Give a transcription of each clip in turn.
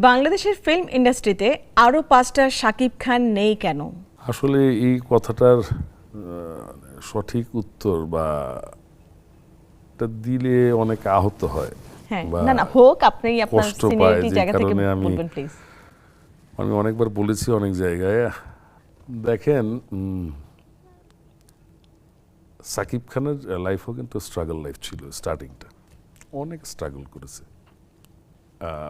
বাংলাদেশের ফিল্ম ইন্ডাস্ট্রিতে আরও পাঁচটা শাকিব খান নেই কেন? আসলে এই কথাটার সঠিক উত্তর বা দিলে অনেক আহত হয় হ্যাঁ না না হোক আপনি আপনার সিনিয়রিটি জায়গা থেকে আমি- বলবেন প্লিজ আমি অনেকবার বলেছি অনেক জায়গায় দেখেন সাকিব খানের লাইফও কিন্তু স্ট্রাগল লাইফ ছিল স্টার্টিংটা অনেক স্ট্রাগল করেছে।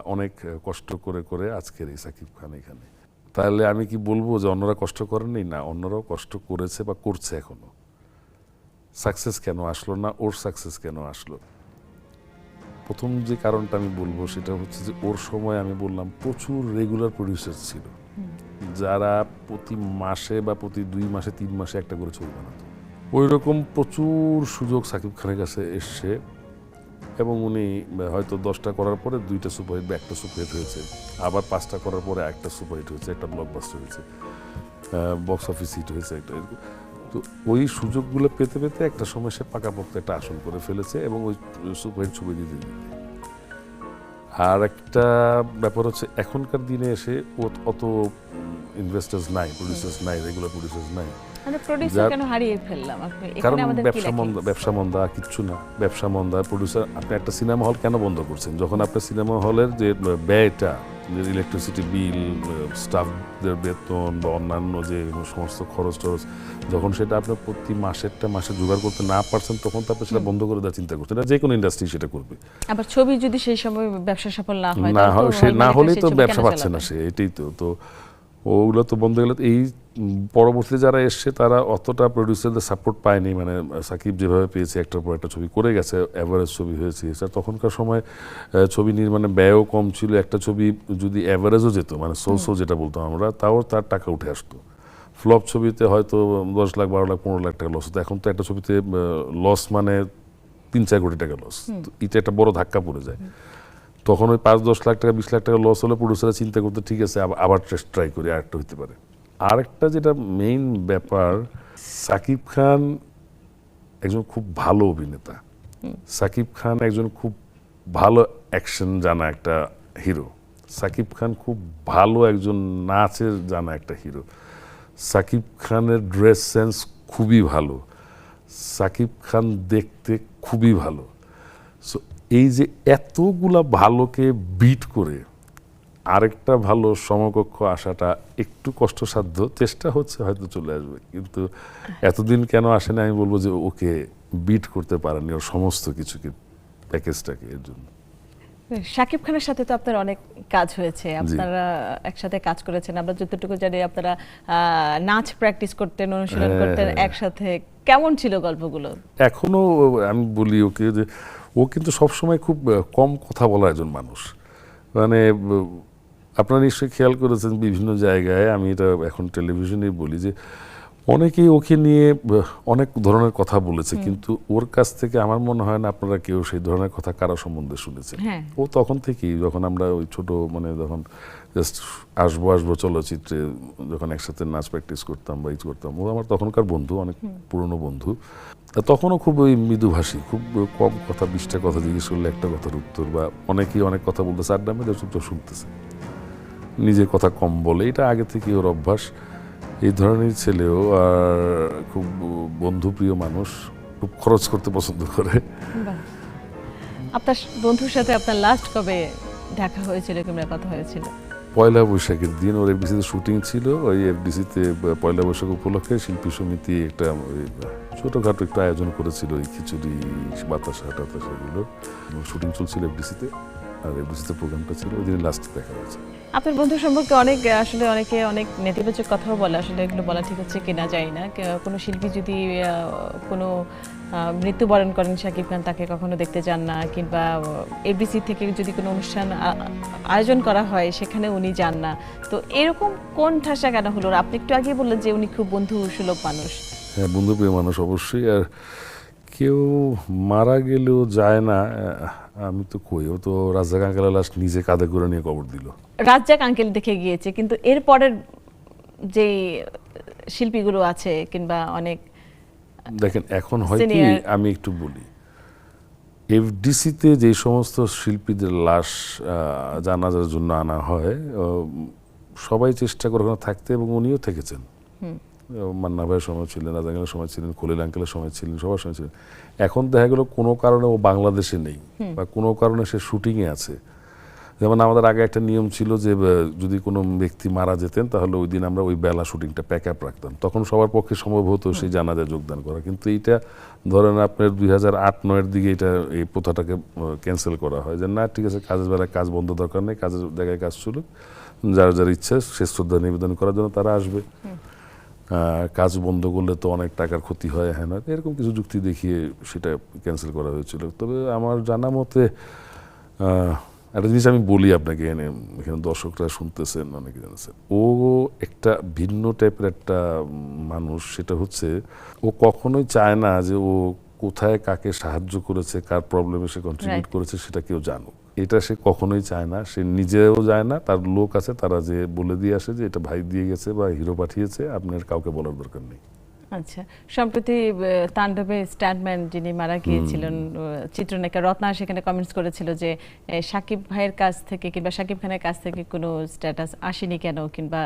অনেক কষ্ট করে করে আজকের এই সাকিব খান এখানে। তাহলে আমি কি বলব যে অন্যরা কষ্ট করেননি? না অন্যরাও কষ্ট করেছে বা করছে এখনও। সাকসেস কেন আসলো না? ওর সাকসেস কেন আসলো? প্রথম যে কারণটা আমি বলব সেটা হচ্ছে যে ওর সময় আমি বললাম প্রচুর রেগুলার প্রডিউসার ছিল। যারা প্রতি মাসে বা প্রতি দুই মাসে তিন মাসে একটা করে ছবি বানাতো। ওই রকম প্রচুর সুযোগ সাকিব খানের কাছে এসছে। এবং উনি হয়তো দশটা করার পরে দুইটা সুপারহিট বা একটা সুপারহিট হয়েছে। আবার পাঁচটা করার পরে একটা সুপারহিট হয়েছে, একটা ব্লকবাস্টার হয়েছে। বক্স অফিস হিট হয়েছে একটা এরকম। তো ওই সুযোগগুলো পেতে পেতে একটা সময় সে পাকাপোক্ত একটা আসন করে ফেলেছে এবং ওই সুপারহিট ছবি দিতে আর একটা ব্যাপার হচ্ছে, এখনকার দিনে এসে অত ইনভেস্টার্স নাই প্রডিউসার্স নাই রেগুলার প্রডিউসার্স নাই। আপনি? কারণ ব্যবসা মন্দা ব্যবসা মন্দা কিচ্ছু না। ব্যবসা মন্দা প্রডিউসার আপনি একটা সিনেমা হল কেন বন্ধ করছেন? যখন আপনার সিনেমা হলের যে ব্যয়টা ইলেকট্রিসিটি বিল স্টাফদের বেতন বা অন্যান্য যে সমস্ত খরচ টরচ যখন সেটা আপনার প্রতি মাসেরটা মাসে জোগাড় করতে না পারছেন তখন তো আপনি সেটা বন্ধ করে দেওয়ার চিন্তা করছেন। যে কোনো ইন্ডাস্ট্রি সেটা করবে। আবার ছবি যদি সেই সময় ব্যবসা সফল না হয় না হয় তো সে না হলেই তো ব্যবসা পাচ্ছে না সে এটাই তো। তো ওগুলো তো বন্ধ গেলে। তো এই পরবর্তীতে যারা এসছে তারা অতটা প্রডিউসারদের সাপোর্ট পায়নি। মানে সাকিব যেভাবে পেয়েছে একটার পর একটা ছবি করে গেছে অ্যাভারেজ ছবি হয়েছে। স্যার তখনকার সময় ছবি নির্মাণে ব্যয়ও কম ছিল। একটা ছবি যদি অ্যাভারেজও যেত মানে সো সো যেটা বলতাম আমরা তাও তার টাকা উঠে আসতো। ফ্লপ ছবিতে হয়তো দশ লাখ বারো লাখ পনেরো লাখ টাকা লস হতো। এখন তো একটা ছবিতে লস মানে তিন চার কোটি টাকা লস এটা একটা বড় ধাক্কা পড়ে যায়। তখন ওই পাঁচ দশ লাখ টাকা বিশ লাখ টাকা লস হলে প্রডিউসাররা চিন্তা করতে ঠিক আছে আবার- আবার ট্রাই করি আরেকটা হইতে পারে। আরেকটা যেটা মেইন ব্যাপার সাকিব খান একজন খুব ভালো অভিনেতা। সাকিব খান একজন খুব ভালো অ্যাকশন জানা একটা হিরো সাকিব খান খুব ভালো একজন নাচের জানা একটা হিরো সাকিব খানের ড্রেস সেন্স খুবই ভালো। সাকিব খান দেখতে খুবই ভালো। সো এই যে এতগুলা ভালোকে বিট করে আরেকটা ভালো সমকক্ষ আসাটা একটু কষ্টসাধ্য চেষ্টা হচ্ছে হয়তো চলে আসবে। কিন্তু এতদিন কেন আসে না আমি বলব যে ওকে বিট করতে পারেনি ওর সমস্ত কিছুকে প্যাকেজটাকে এর জন্য। শাকিব খানের সাথে তো আপনার অনেক কাজ হয়েছে। আপনারা একসাথে কাজ করেছেন। আমরা যতটুকু জানি আপনারা নাচ প্র্যাকটিস করতেন অনুশীলন হ্যাঁ, করতেন হ্যাঁ। একসাথে। কেমন ছিল গল্পগুলো? এখনও আমি বলি ওকে যে ও কিন্তু সবসময় খুব কম কথা বলা একজন মানুষ। মানে আপনারা নিশ্চয়ই খেয়াল করেছেন বিভিন্ন জায়গায়, আমি এটা এখন টেলিভিশনেই বলি যে অনেকেই ওকে নিয়ে অনেক ধরনের কথা বলেছে কিন্তু ওর কাছ থেকে আমার মনে হয় না আপনারা কেউ সেই ধরনের কথা কারও সম্বন্ধে শুনেছেন। হ্যাঁ। ও তখন থেকেই যখন আমরা ওই ছোট মানে যখন জাস্ট আসব আসব চলচ্চিত্রে যখন একসাথে নাচ প্র্যাকটিস করতাম বা ই করতাম ও আমার তখনকার বন্ধু অনেক পুরনো বন্ধু। তা তখনও খুব ওই মৃদুভাষী খুব কম কথা বিশটা কথা জিজ্ঞেস করলে একটা কথার উত্তর বা অনেকেই অনেক কথা বলতেছে আড্ডা চুপচাপ শুনতেছে। নিজের কথা কম বলে এটা আগে থেকে ওর অভ্যাস। এই ধরনের ছেলেও আর খুব বন্ধুপ্রিয় মানুষ খুব খরচ করতে পছন্দ করে। আপনার বন্ধুর সাথে আপনার লাস্ট কবে দেখা হয়েছিল কিংবা কথা হয়েছিল? পয়লা বৈশাখের দিন ওর এফডিসিতে শুটিং ছিল। ওই এফডিসিতে পয়লা বৈশাখ উপলক্ষে শিল্পী সমিতি একটা ছোটোখাটো একটা আয়োজন করেছিল ওই খিচুড়ি বাতাসা টাতাসা এগুলো শুটিং চলছিল এফডিসিতে আর এফডিসিতে প্রোগ্রামটা ছিল ওই দিন লাস্ট দেখা হয়েছে। আপনার বন্ধু সম্পর্কে অনেক আসলে অনেকে অনেক নেতিবাচক কথাও বলে আসলে এগুলো বলা ঠিক হচ্ছে কিনা যায় না। কোনো শিল্পী যদি কোনো মৃত্যুবরণ করেন শাকিব খান তাকে কখনো দেখতে যান না কিংবা এবিসি থেকে যদি কোনো অনুষ্ঠান আয়োজন করা হয় সেখানে উনি যান না। তো এরকম কোন ঠাসা কেন হলো? আপনি একটু আগে বললেন যে উনি খুব বন্ধু সুলভ মানুষ। হ্যাঁ বন্ধুপ্রিয় মানুষ অবশ্যই আর কেউ মারা গেলেও যায় না আমি তো কই ও তো রাজা কাঙ্কালা লাস্ট নিজে কাঁধে করে নিয়ে কবর দিল। রাজ্জাক আঙ্কেল দেখে গিয়েছে কিন্তু এর পরের যে শিল্পীগুলো আছে কিংবা অনেক দেখেন এখন হয় কি আমি একটু বলি। এফডিসিতে যে সমস্ত শিল্পীদের লাশ জানাজার জন্য আনা হয় সবাই চেষ্টা করে ওখানে থাকতে এবং উনিও থেকেছেন। মান্না ভাইয়ের সময় ছিলেন রাজাঙ্গলের সময় ছিলেন খলিল আঙ্কেলের সময় ছিলেন সবার সময় ছিলেন। এখন দেখা গেল কোনো কারণে ও বাংলাদেশে নেই বা কোনো কারণে সে শুটিংয়ে আছে। যেমন আমাদের আগে একটা নিয়ম ছিল যে যদি কোনো ব্যক্তি মারা যেতেন তাহলে ওই দিন আমরা ওই বেলা শুটিংটা প্যাক আপ রাখতাম। তখন সবার পক্ষে সম্ভব হতো সেই জানাজায় যোগদান করা। কিন্তু এইটা ধরেন আপনার দুই হাজার আট নয়ের দিকে এটা এই প্রথাটাকে ক্যান্সেল করা হয়। যে না ঠিক আছে কাজের বেলায় কাজ বন্ধ দরকার নেই কাজের জায়গায় কাজ ছিল যার যার ইচ্ছা সে শ্রদ্ধা নিবেদন করার জন্য তারা আসবে। কাজ বন্ধ করলে তো অনেক টাকার ক্ষতি হয় হ্যাঁ না? এরকম কিছু যুক্তি দেখিয়ে সেটা ক্যান্সেল করা হয়েছিল। তবে আমার জানা মতে একটা জিনিস আমি বলি আপনাকে এনে এখানে দর্শকরা শুনতেছেন অনেকে জানছেন ও একটা ভিন্ন টাইপের একটা মানুষ সেটা হচ্ছে ও কখনোই চায় না যে ও কোথায় কাকে সাহায্য করেছে কার প্রবলেমে সে কন্ট্রিবিউট করেছে সেটা কেউ জানুক। এটা সে কখনোই চায় না সে নিজেও যায় না তার লোক আছে তারা যে বলে দিয়ে আসে যে এটা ভাই দিয়ে গেছে বা হিরো পাঠিয়েছে আপনার কাউকে বলার দরকার নেই। আচ্ছা সম্প্রতি তাণ্ডবে স্ট্যান্ডম্যান যিনি মারা গিয়েছিলেন চিত্রনায়িকা রত্না সেখানে কমেন্টস করেছিল যে সাকিব ভাইয়ের কাছ থেকে কিংবা সাকিব খানের কাছ থেকে কোনো স্ট্যাটাস আসেনি কেন? কিংবা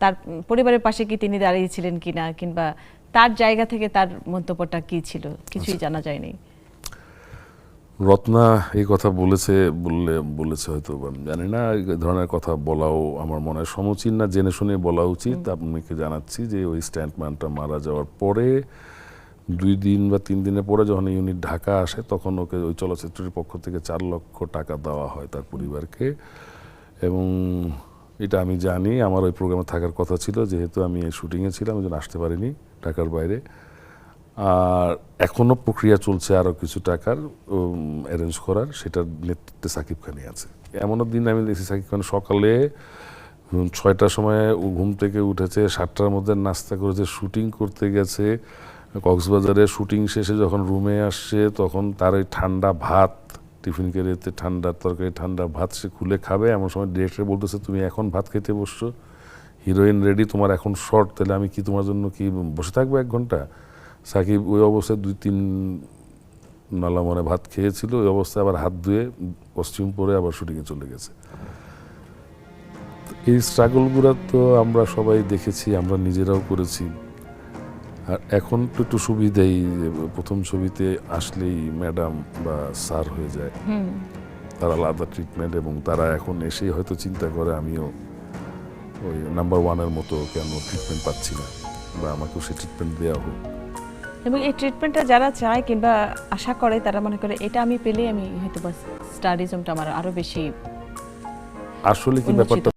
তার পরিবারের পাশে কি তিনি দাঁড়িয়েছিলেন কিনা? কিংবা তার জায়গা থেকে তার মন্তব্যটা কি ছিল? কিছুই জানা যায়নি। রত্না এই কথা বলেছে বললে বলেছে হয়তো আমি জানি না এই ধরনের কথা বলাও আমার মনে হয় সমীচীন না জেনে শুনে বলা উচিত। আপনাকে জানাচ্ছি যে ওই স্ট্যান্ডম্যানটা মারা যাওয়ার পরে দুই দিন বা তিন দিনের পরে যখন ইউনিট ঢাকা আসে তখন ওকে ওই চলচ্চিত্রের পক্ষ থেকে চার লক্ষ টাকা দেওয়া হয় তার পরিবারকে। এবং এটা আমি জানি আমার ওই প্রোগ্রামে থাকার কথা ছিল যেহেতু আমি এই শুটিংয়ে ছিলাম ওই জন্য আসতে পারিনি ঢাকার বাইরে। আর এখনও প্রক্রিয়া চলছে আরও কিছু টাকার অ্যারেঞ্জ করার, সেটার নেতৃত্বে সাকিব খানই আছে। এমনও দিন আমি দেখছি সাকিব খান সকালে ছয়টার সময় ঘুম থেকে উঠেছে, সাতটার মধ্যে নাস্তা করেছে, শুটিং করতে গেছে। কক্সবাজারে শুটিং শেষে যখন রুমে আসছে, তখন তার ওই ঠান্ডা ভাত, টিফিন কেড়েতে ঠান্ডা তরকারি, ঠান্ডা ভাত সে খুলে খাবে। এমন সময় ডিরেক্টর বলতেছে, তুমি এখন ভাত খেতে বসছো? হিরোইন রেডি তোমার এখন শর্ট তাহলে আমি কি তোমার জন্য কি বসে থাকব এক ঘণ্টা? সাকিব ওই অবস্থায় দুই তিন নালা মানে ভাত খেয়েছিল ওই অবস্থায় আবার হাত ধুয়ে কস্টিউম পরে আবার শুটিংয়ে চলে গেছে। এই স্ট্রাগলগুলো তো আমরা সবাই দেখেছি আমরা নিজেরাও করেছি। আর এখন তো একটু সুবিধাই প্রথম ছবিতে আসলেই ম্যাডাম বা স্যার হয়ে যায়। তারা আলাদা ট্রিটমেন্ট এবং তারা এখন এসেই হয়তো চিন্তা করে আমিও ওই নাম্বার ওয়ানের মতো কেন ট্রিটমেন্ট পাচ্ছি না বা আমাকেও সে ট্রিটমেন্ট দেওয়া হোক। এবং এই ট্রিটমেন্টটা যারা চায় কিংবা আশা করে তারা মনে করে এটা আমি পেলে আমি হয়তো বা স্টাডিজমটা আমার আরও বেশি আসলে কি ব্যাপারটা